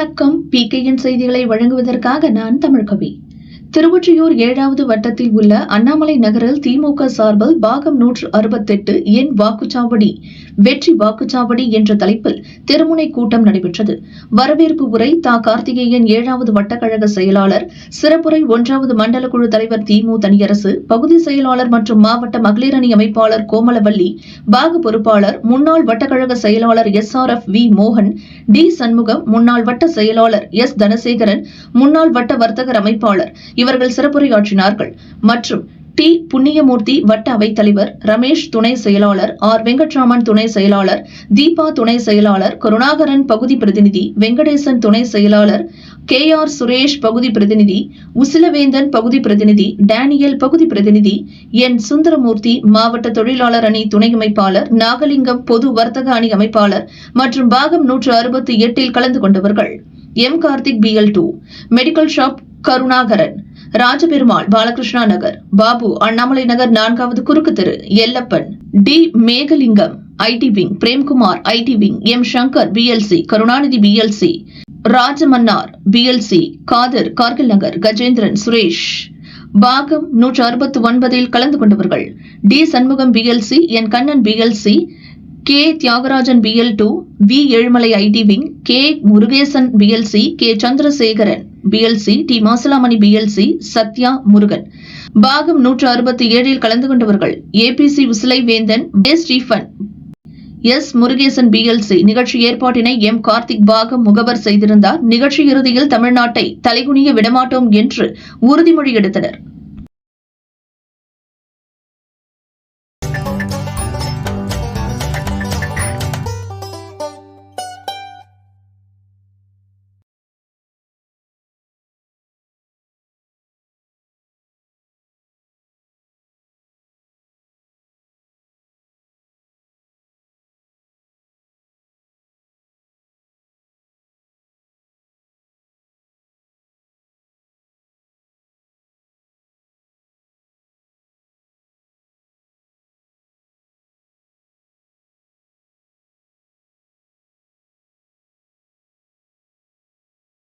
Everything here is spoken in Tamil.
வணக்கம். பிகேஎன் செய்திகளை வழங்குவதற்காக நான் தமிழ்கவி. திருவொற்றியூர் ஏழாவது வட்டத்தில் உள்ள அண்ணாமலை நகரில் திமுக சார்பில் பாகம் நூற்று அறுபத்தெட்டு எண் வாக்குச்சாவடி. வெற்றி வாக்குச்சாவடி என்ற தலைப்பில் திருமுனை கூட்டம் நடைபெற்றது. வரவேற்பு உரை தா. கார்த்திகேயன் ஏழாவது வட்டக்கழக செயலாளர் சிறப்புரை ஒன்றாவது மண்டல குழு தலைவர் திமு தனியரசு பகுதி செயலாளர் மற்றும் மாவட்ட மகளிர் அணி அமைப்பாளர் கோமலவல்லி பாக பொறுப்பாளர் முன்னாள் வட்டக்கழக செயலாளர் எஸ். ஆர். எஃப். வி. மோகன் டி. சண்முகம் முன்னாள் வட்ட செயலாளர் எஸ். தனசேகரன் முன்னாள் வட்ட வர்த்தகர் அமைப்பாளர். இவர்கள் சிறப்புரையாற்றினார்கள். மற்றும் டி புண்ணியமூர்த்தி வட்ட அவைத்தலைவர் ரமேஷ் துணை செயலாளர் ஆர். வெங்கட்ராமன் துணை செயலாளர் தீபா துணை செயலாளர் கருணாகரன் பகுதி பிரதிநிதி வெங்கடேசன் துணை செயலாளர் கே. ஆர். சுரேஷ் பகுதி பிரதிநிதி உசிலவேந்தன் பகுதி பிரதிநிதி டேனியல் பகுதி பிரதிநிதி என். சுந்தரமூர்த்தி மாவட்ட தொழிலாளர் அணி துணை அமைப்பாளர் நாகலிங்கம் பொது வர்த்தக அணி அமைப்பாளர் மற்றும் பாகம் நூற்று அறுபத்தி எட்டில் கலந்து கொண்டவர்கள். M. Karthik P. L. Two. Medical shop Karunakaran. Rajaperumal Balakrishna Nagar Babu Annamalai Nagar நான்காவது குறுக்கு தெரு Ellappan. T. Megalingam IT wing Premkumar IT wing M. Shankar PLC Karunanidhi PLC Rajamannar PLC Kader Kargil Nagar Gajendran Suresh. பாகம் நூற்று அறுபத்தி ஒன்பதில் கலந்து கொண்டவர்கள். T. Shanmugam PLC N Kannan PLC K. Thiyagarajan PL two V. Ezhumalai IT wing K. Murugesan PLC K. Chandrasekaran PLC T. Masalamani PLC Sathya Murugan. பாகம் நூற்று அறுபத்தி ஏழில் கலந்து கொண்டவர்கள் ABC Usilai Vendhan A Stephen S. Murugesan PLC நிகழ்ச்சி ஏற்பாட்டினை எம். கார்த்திக் பாகம் முகவர் செய்திருந்தார். நிகழ்ச்சி இறுதியில் தமிழ்நாட்டை தலைகுனிய விடமாட்டோம் என்று உறுதிமொழி எடுத்தனர்.